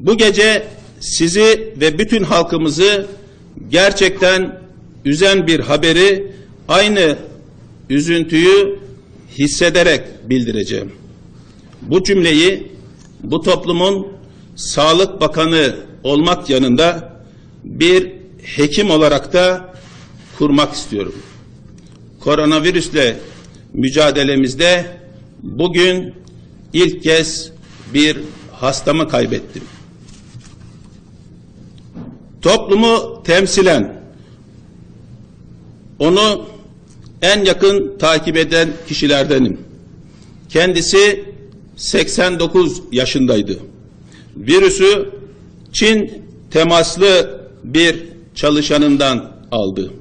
Bu gece sizi ve bütün halkımızı gerçekten üzen bir haberi aynı üzüntüyü hissederek bildireceğim. Bu cümleyi bu toplumun Sağlık Bakanı olmak yanında bir hekim olarak da kurmak istiyorum. Koronavirüsle mücadelemizde bugün ilk kez bir hastamı kaybettim. Toplumu temsilen onu en yakın takip eden kişilerdenim. Kendisi 89 yaşındaydı. Virüsü Çin temaslı bir çalışanından aldı.